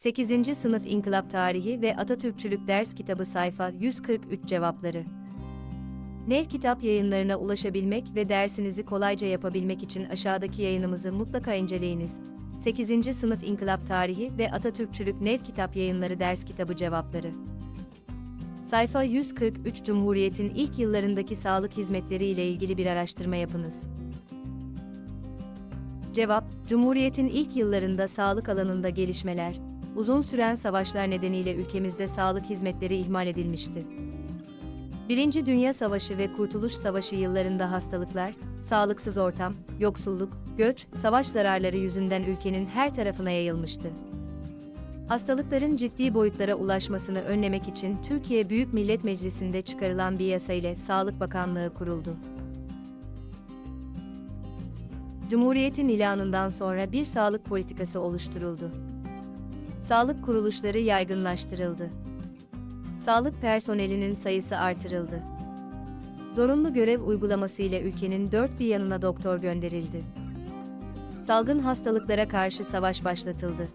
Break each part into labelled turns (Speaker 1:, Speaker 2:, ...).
Speaker 1: 8. Sınıf İnkılap Tarihi ve Atatürkçülük Ders Kitabı Sayfa 143 Cevapları Nev Kitap yayınlarına ulaşabilmek ve dersinizi kolayca yapabilmek için aşağıdaki yayınımızı mutlaka inceleyiniz. 8. Sınıf İnkılap Tarihi ve Atatürkçülük Nev Kitap Yayınları Ders Kitabı Cevapları Sayfa 143 Cumhuriyet'in ilk yıllarındaki sağlık hizmetleri ile ilgili bir araştırma yapınız. Cevap, Cumhuriyet'in ilk yıllarında sağlık alanında gelişmeler, uzun süren savaşlar nedeniyle ülkemizde sağlık hizmetleri ihmal edilmişti. Birinci Dünya Savaşı ve Kurtuluş Savaşı yıllarında hastalıklar, sağlıksız ortam, yoksulluk, göç, savaş zararları yüzünden ülkenin her tarafına yayılmıştı. Hastalıkların ciddi boyutlara ulaşmasını önlemek için Türkiye Büyük Millet Meclisi'nde çıkarılan bir yasa ile Sağlık Bakanlığı kuruldu. Cumhuriyetin ilanından sonra bir sağlık politikası oluşturuldu. Sağlık kuruluşları yaygınlaştırıldı. Sağlık personelinin sayısı artırıldı. Zorunlu görev uygulaması ile ülkenin dört bir yanına doktor gönderildi. Salgın hastalıklara karşı savaş başlatıldı.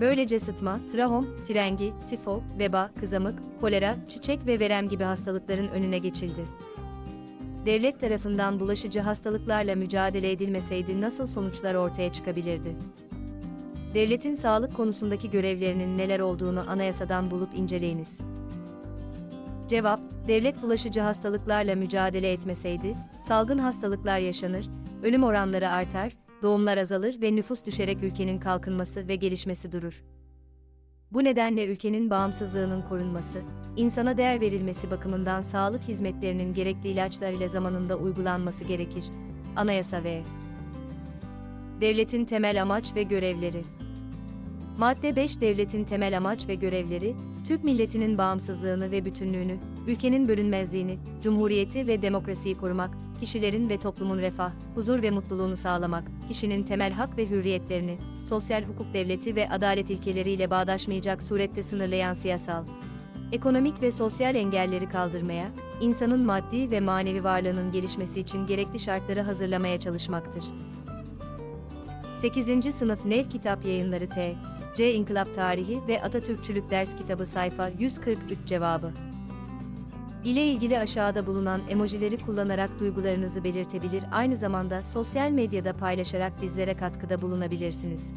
Speaker 1: Böylece sıtma, trahom, frengi, tifo, veba, kızamık, kolera, çiçek ve verem gibi hastalıkların önüne geçildi. Devlet tarafından bulaşıcı hastalıklarla mücadele edilmeseydi nasıl sonuçlar ortaya çıkabilirdi? Devletin sağlık konusundaki görevlerinin neler olduğunu anayasadan bulup inceleyiniz. Cevap, devlet bulaşıcı hastalıklarla mücadele etmeseydi, salgın hastalıklar yaşanır, ölüm oranları artar, doğumlar azalır ve nüfus düşerek ülkenin kalkınması ve gelişmesi durur. Bu nedenle ülkenin bağımsızlığının korunması, insana değer verilmesi bakımından sağlık hizmetlerinin gerekli ilaçlar ile zamanında uygulanması gerekir. Anayasa ve Devletin temel amaç ve görevleri Madde 5 Devletin temel amaç ve görevleri, Türk milletinin bağımsızlığını ve bütünlüğünü, ülkenin bölünmezliğini, cumhuriyeti ve demokrasiyi korumak, kişilerin ve toplumun refah, huzur ve mutluluğunu sağlamak, kişinin temel hak ve hürriyetlerini, sosyal hukuk devleti ve adalet ilkeleriyle bağdaşmayacak surette sınırlayan siyasal, ekonomik ve sosyal engelleri kaldırmaya, insanın maddi ve manevi varlığının gelişmesi için gerekli şartları hazırlamaya çalışmaktır. 8. Sınıf Nev Kitap Yayınları T. C. İnkılap Tarihi ve Atatürkçülük Ders Kitabı Sayfa 143 Cevabı ile ilgili aşağıda bulunan emojileri kullanarak duygularınızı belirtebilir aynı zamanda sosyal medyada paylaşarak bizlere katkıda bulunabilirsiniz.